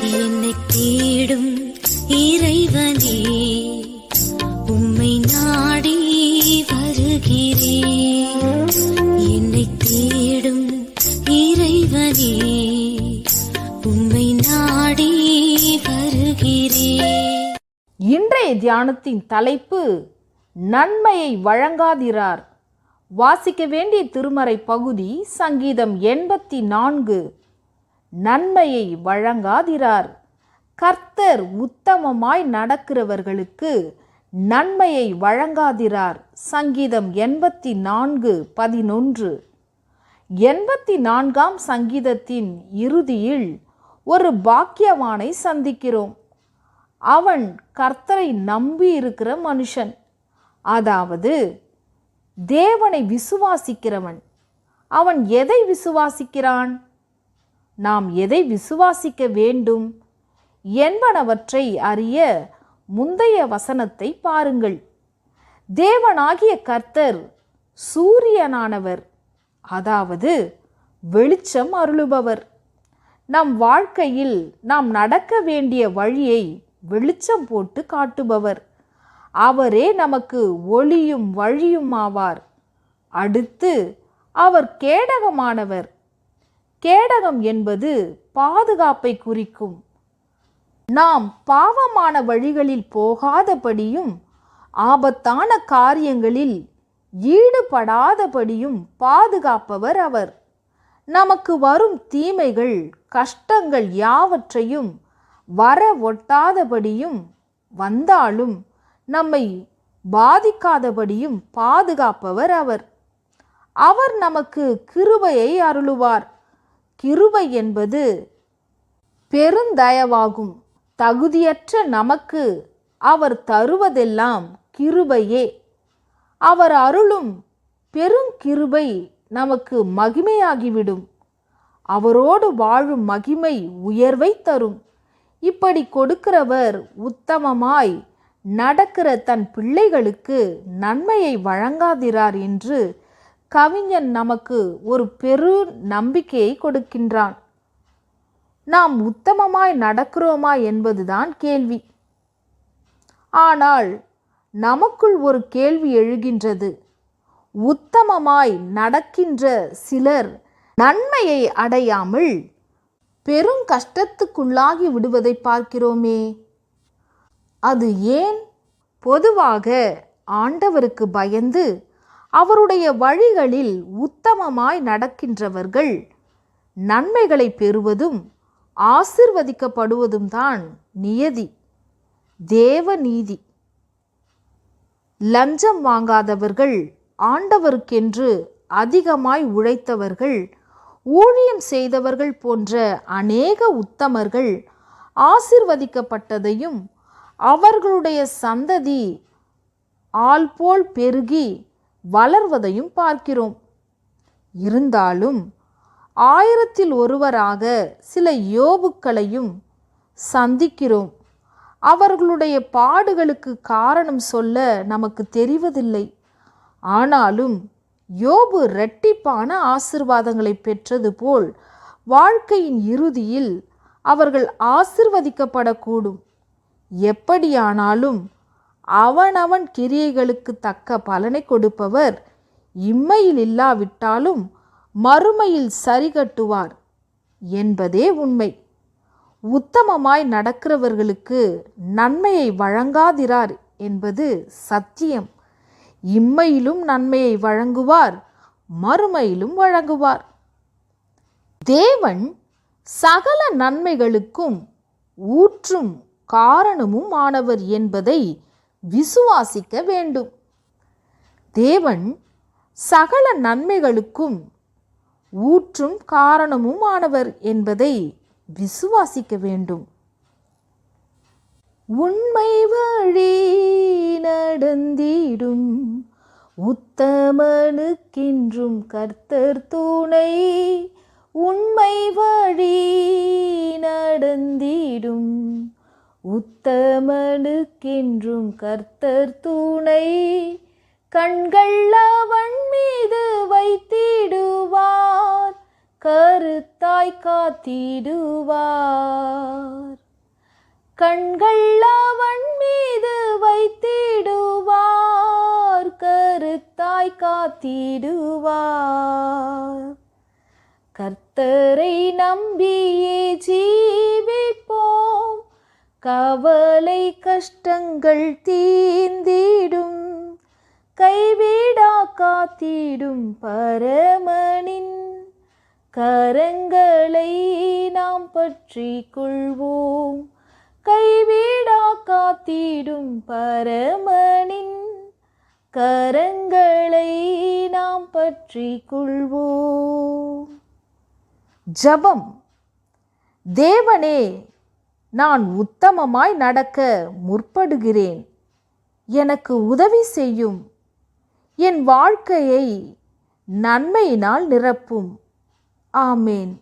என்னை தேடும் இறைவனே உம்மை நாடி வருகிறேன். என்னை தேடும் இறைவனே உம்மை நாடி வருகிறேன். இன்றைய தியானத்தின் தலைப்பு நன்மையை வழங்காதிரார். வாசிக்க வேண்டிய திருமறை பகுதி சங்கீதம் எண்பத்தி நான்கு. நன்மையை வழங்காதிரார். கர்த்தர் உத்தமமாய் நடக்கிறவர்களுக்கு நன்மையை வழங்காதிரார். சங்கீதம் எண்பத்தி நான்கு பதினொன்று. எண்பத்தி நான்காம் சங்கீதத்தின் இறுதியில் ஒரு பாக்கியவானை சந்திக்கிறோம். அவன் கர்த்தரை நம்பி இருக்கிற மனுஷன். அதாவது தேவனை விசுவாசிக்கிறவன். அவன் எதை விசுவாசிக்கிறான்? நாம் எதை விசுவாசிக்க வேண்டும் என்பனவற்றை அறிய முந்தைய வசனத்தை பாருங்கள். தேவனாகிய கர்த்தர் சூரியனானவர் அதாவது வெளிச்சம் அருளுபவர். நம் வாழ்க்கையில் நாம் நடக்க வேண்டிய வழியை வெளிச்சம் போட்டு காட்டுபவர். அவரே நமக்கு ஒளியும் வழியும் ஆவார் அடுத்து அவர் கேடகமானவர். கேடகம் என்பது பாதுகாப்பை குறிக்கும். நாம் பாவமான வழிகளில் போகாதபடியும் ஆபத்தான காரியங்களில் ஈடுபடாதபடியும் பாதுகாப்பவர் அவர். நமக்கு வரும் தீமைகள் கஷ்டங்கள் யாவற்றையும் வர ஒட்டாதபடியும் வந்தாலும் நம்மை பாதிக்காதபடியும் பாதுகாப்பவர் அவர். அவர் நமக்கு கிருபையை அருளுவார். கிருபை என்பது பெருந்தயவாகும். தகுதியற்ற நமக்கு அவர் தருவதெல்லாம் கிருபையே. அவர் அருளும் பெருங்கிருபை நமக்கு மகிமையாகிவிடும். அவரோடு வாழும் மகிமை உயர்வை தரும். இப்படி கொடுக்கிறவர் உத்தமமாய் நடக்கிற தன் பிள்ளைகளுக்கு நன்மையை வழங்காதிரார் என்று கவிஞன் நமக்கு ஒரு பெரு நம்பிக்கையை கொடுக்கின்றான். நாம் உத்தமமாய் நடக்கிறோமா என்பதுதான் கேள்வி. ஆனால் நமக்குள் ஒரு கேள்வி எழுகின்றது. உத்தமமாய் நடக்கின்ற சிலர் நன்மையை அடையாமல் பெரும் கஷ்டத்துக்குள்ளாகி விடுவதை பார்க்கிறோமே. அது ஏன்? பொதுவாக ஆண்டவருக்கு பயந்து அவருடைய வழிகளில் உத்தமமாய் நடக்கின்றவர்கள். நன்மைகளை பெறுவதும் ஆசிர்வதிக்கப்படுவதும் தான் நியதி தேவ நீதி லஞ்சம் வாங்காதவர்கள் ஆண்டவருக்கென்று அதிகமாய் உழைத்தவர்கள் ஊழியம் செய்தவர்கள் போன்ற அநேக உத்தமர்கள் ஆசிர்வதிக்கப்பட்டதையும் அவர்களுடைய சந்ததி ஆல்போல் பெருகி வளர்வதையும் பார்க்கிறோம். இருந்தாலும் ஆயிரத்தில் ஒருவராக சில யோபுக்களையும் சந்திக்கிறோம். அவர்களுடைய பாடுகளுக்கு காரணம் சொல்ல நமக்கு தெரிவதில்லை. ஆனாலும் யோபு இரட்டிப்பான ஆசிர்வாதங்களை பெற்றது போல் வாழ்க்கையின் இறுதியில் அவர்கள் ஆசிர்வதிக்கப்படக்கூடும். எப்படியானாலும் அவனவன் கிரியைகளுக்கு தக்க பலனை கொடுப்பவர். இம்மையில் இல்லாவிட்டாலும் மறுமையில் சரிகட்டுவார் என்பதே உண்மை. உத்தமமாய் நடக்கிறவர்களுக்கு நன்மையை வழங்காதிரார் என்பது சத்தியம். இம்மையிலும் நன்மையை வழங்குவார் மறுமையிலும் வழங்குவார். தேவன் சகல நன்மைகளுக்கும் ஊற்றும் காரணமும் ஆனவர் என்பதை விசுவாசிக்க வேண்டும். தேவன் சகல நன்மைகளுக்கும் ஊற்றும் காரணமும் ஆனவர் என்பதை விசுவாசிக்க வேண்டும். உண்மை வழி நடந்திடும். உத்தமனுக்கின்றும் கர்த்தர் துணை. உண்மை வழி நடந்திடும். உத்தமனுக்கென்றும் கர்த்தர் துணை கண்கள் அவன் மீது வைத்திடுவார் கருத்தாய் காத்திடுவார். கண்கள் அவன் மீது வைத்திடுவார் கருத்தாய் காத்திடுவார். கர்த்தரை நம்பியே ஜீ கவலை கஷ்டங்கள் தீந்திடும் கைவிடா காத்திடும் பரமனின் கரங்களை நாம் பற்றி கொள்வோம். கைவிடா காத்திடும் பரமனின் கரங்களை நாம் பற்றி கொள்வோம். ஜபம். தேவனே நான் உத்தமமாய் நடக்க முற்படுகிறேன். எனக்கு உதவி செய்யும். என் வாழ்க்கையை நன்மையினால் நிரப்பும். ஆமேன்.